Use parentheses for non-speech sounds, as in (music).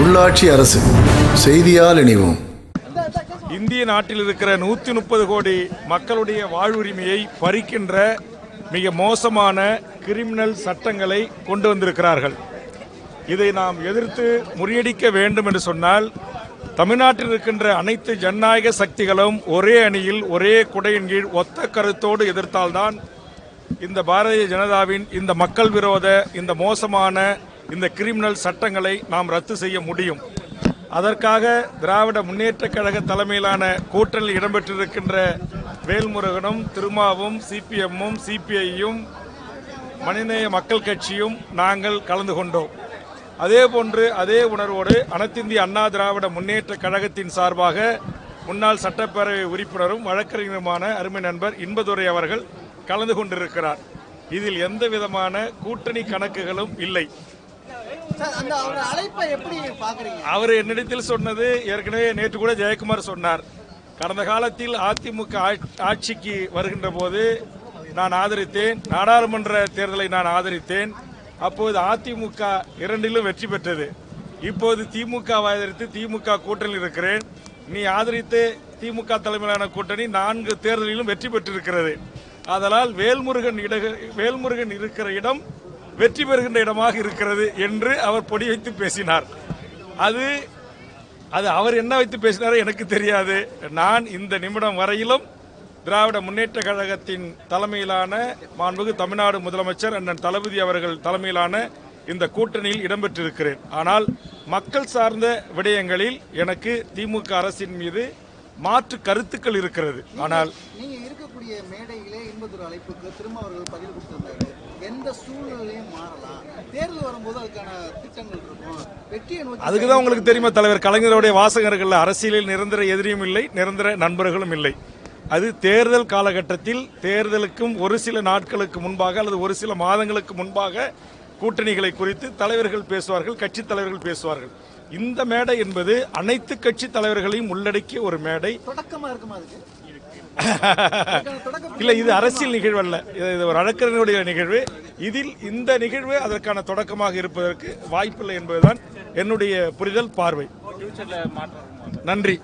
உள்ளாட்சி அரசு செய்தியால் இணைவோம். இந்திய நாட்டில் இருக்கிற நூற்றி முப்பது கோடி மக்களுடைய வாழ்வுரிமையை பறிக்கின்ற மிக மோசமான கிரிமினல் சட்டங்களை கொண்டு வந்திருக்கிறார்கள். இதை நாம் எதிர்த்து முறியடிக்க வேண்டும் என்று சொன்னால் தமிழ்நாட்டில் இருக்கின்ற அனைத்து ஜனநாயக சக்திகளும் ஒரே அணியில் ஒரே குடையின் கீழ் ஒத்த கருத்தோடு எதிர்த்தால்தான் இந்த பாரதிய ஜனதாவின் இந்த மக்கள் விரோத இந்த மோசமான இந்த கிரிமினல் சட்டங்களை நாம் ரத்து செய்ய முடியும். அதற்காக திராவிட முன்னேற்றக் கழக தலைமையிலான கூட்டணியில் இடம்பெற்றிருக்கின்ற வேல்முருகனும் திருமாவும் சிபிஎம்மும் சிபிஐயும் மனிதநேய மக்கள் கட்சியும் நாங்கள் கலந்து கொண்டோம். அதே போன்று அதே உணர்வோடு அனைத்திந்திய அண்ணா திராவிட முன்னேற்ற கழகத்தின் சார்பாக முன்னாள் சட்டப்பேரவை உறுப்பினரும் வழக்கறிஞருமான அருமை நண்பர் இன்பதுரை அவர்கள் கலந்து கொண்டிருக்கிறார். இதில் எந்த விதமான கூட்டணி கணக்குகளும் இல்லை. அவர் என்னிடத்தில் சொன்னது ஏற்கனவே நேற்று கூட ஜெயக்குமார் சொன்னார். கடந்த காலத்தில் அதிமுக ஆட்சி- ஆட்சிக்கு வருகின்ற போது நான் ஆதரித்தேன். நாடாளுமன்ற தேர்தலை நான் ஆதரித்தேன். அப்போது அதிமுக இரண்டிலும் வெற்றி பெற்றது. இப்போது திமுக ஆதரித்து திமுக கூட்டணியில் இருக்கிறேன். நீ ஆதரித்து திமுக தலைமையிலான கூட்டணி நான்கு தேர்தலிலும் வெற்றி பெற்றிருக்கிறது. அதனால் வேல்முருகன் இட வேல்முருகன் இருக்கிற இடம் வெற்றி பெறுகின்ற இடமாக இருக்கிறது என்று அவர் பொடி வைத்து பேசினார். அது அது அவர் என்ன வைத்து பேசினாரோ எனக்கு தெரியாது. நான் இந்த நிமிடம் வரையிலும் திராவிட முன்னேற்ற கழகத்தின் தலைமையிலான மாண்புகு தமிழ்நாடு முதலமைச்சர் அண்ணன் தளபதி அவர்கள் தலைமையிலான இந்த கூட்டணியில் இடம்பெற்றிருக்கிறேன். ஆனால் மக்கள் சார்ந்த விடயங்களில் எனக்கு திமுக அரசின் மீது மாற்று கருத்துக்கள் இருக்கிறது. ஆனால் நீங்க இருக்கக்கூடிய மேடையிலே இன்பதுரை அழைப்புக்கு திரும்ப அவர்கள் பதில் கொடுத்திருந்தாரு எந்த சூழ்நிலையும் மாறலாம். தேர்தல் வரும்போது அதுக்கான திட்டங்கள் இருக்கும். வெற்றியை நோக்கி அதுக்கு தான் உங்களுக்கு தெரியுமா தலைவர்? கலைஞருடைய வாசகர்கள் அரசியலில் நிரந்தர எதிரியும் இல்லை நிரந்தர நண்பர்களும் இல்லை. அது தேர்தல் காலகட்டத்தில் தேர்தலுக்கும் ஒரு சில நாட்களுக்கு முன்பாக அல்லது ஒரு சில மாதங்களுக்கு முன்பாக கூட்டணிகளை குறித்து தலைவர்கள் பேசுவார்கள் கட்சி தலைவர்கள் பேசுவார்கள். இந்த மேடை என்பது அனைத்து கட்சி தலைவர்களையும் உள்ளடக்கிய ஒரு மேடை. தொடக்கமா இருக்குமா அதுக்கு? (laughs) அதுக்கான தொடக்க இல்லை இது அரசியல் நிகழ்வு அல்ல. இது இது ஒரு வழக்கறிஞருடைய நிகழ்வு. இதில் இந்த நிகழ்வு அதற்கான தொடக்கமாக இருப்பதற்கு வாய்ப்பில்லை என்பதுதான் என்னுடைய புரிதல் பார்வை. நன்றி.